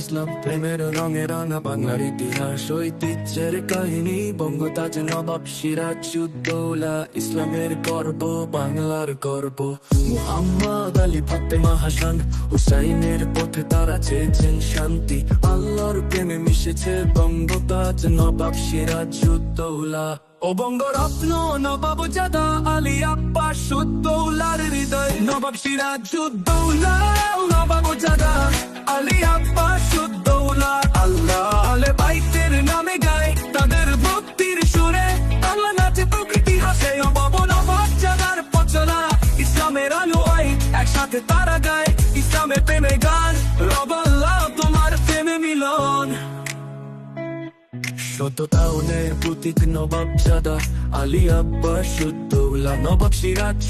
ইসলাম প্রেমের রঙে বাংলার ইতিহাস ঐতিহ্যের কাহিনী বঙ্গতাজ নবাব ইসলামের গর্ব বাংলার গর্ব মুহাম্মদ আলী ফাতেমা হাসান হুসাইনের পথে তারা চেয়েছেন শান্তি আল্লাহর প্রেমে মিশেছে বঙ্গতাজ নবাব সিরাজউদ্দৌলা ও বঙ্গরত্ন নবাব জাদা আলী আব্বাস উদ্দৌলার হৃদয়। নবাব সিরাজউদ্দৌলা নবাব জাদা আলী আব্বাস উদ্দৌলা আল্লাহ আলে বাইতের নামে গায়, তাদের ভক্তির সুরে আল্লাহ নাচে প্রকৃতি হাসে। ও বাবু নবাব জাদার পচলা ইসলামের আলো আই একসাথে তারা গায়, ইসলামের প্রেমে গান সততা উনের প্রতীক নবাব জাদা আলী আব্বাস উদ্দৌলা নবাব সিরাজ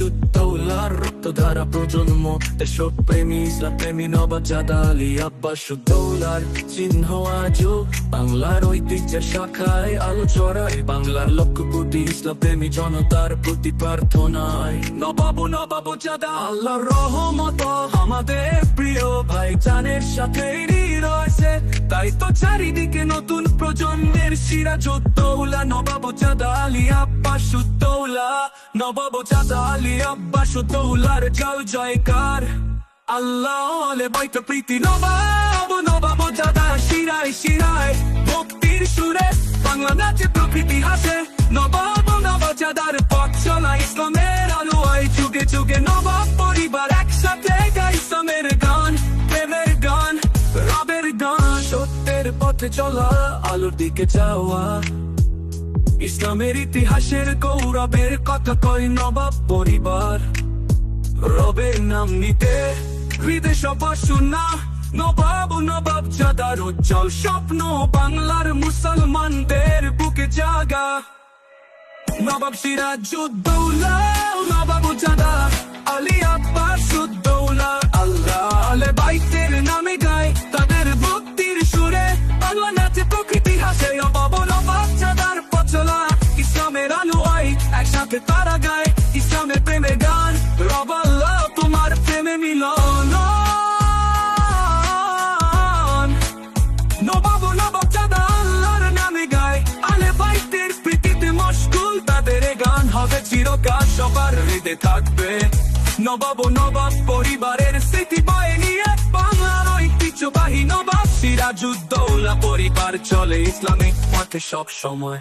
প্রজন্ম, দেশপ্রেমী ইসলাম প্রেমী নবাব জাদা আলী আব্বাস উদ্দৌলার চিহ্ন আজও বাংলার ঐতিহ্যের শাখায় আলো চড়ায় বাংলার লক্ষ ইসলাম প্রেমী জনতার প্রতি প্রার্থনায়, নবাব নবাব জাদা, আল্লাহর রহমত, আমাদের প্রিয় ভাই জানের সাথে তাই তো চারিদিকে নতুন প্রজন্মের সিরাজউদ্দৌলা নবাব চাঁদা আলী আব্বাস উদ্দৌলা নবাব চাঁদা আলী আব্বাস উদ্দৌলার জয় জয়কার। আল্লাহ আলে বৈত প্রীতি, নবাব নবাব চাঁদা শিরায় শিরায় ভক্তির সুরে বাংলা নাচে প্রকৃতি হাসে। নবাব নবাব চাঁদার পথ চলা ইসলামের পথে চলা, আলোর দিকে যাওয়া। ইসলামের ইতিহাসের গৌরবের কথা কয় নবাব পরিবার। রবের নাম নিতে হৃদয় সবার শুনা নবাব নবাব, জাদার উজ্জ্বল স্বপ্ন। বাংলার মুসলমানদের বুকে জাগা। নবাব সিরাজউদ্দৌলা, নবাব জাদা। ইসলামের প্রেমে গান রব আল্লাহ তোমার প্রেমে মিলন নবাব চিরকাল সবার থাকবে নবাব নবাব পরিবারের স্মৃতি বয়ে নিয়ে বাংলার ঐতিহ্যবাহী নবাব পরিবার চলে ইসলামিক পথে সব সময়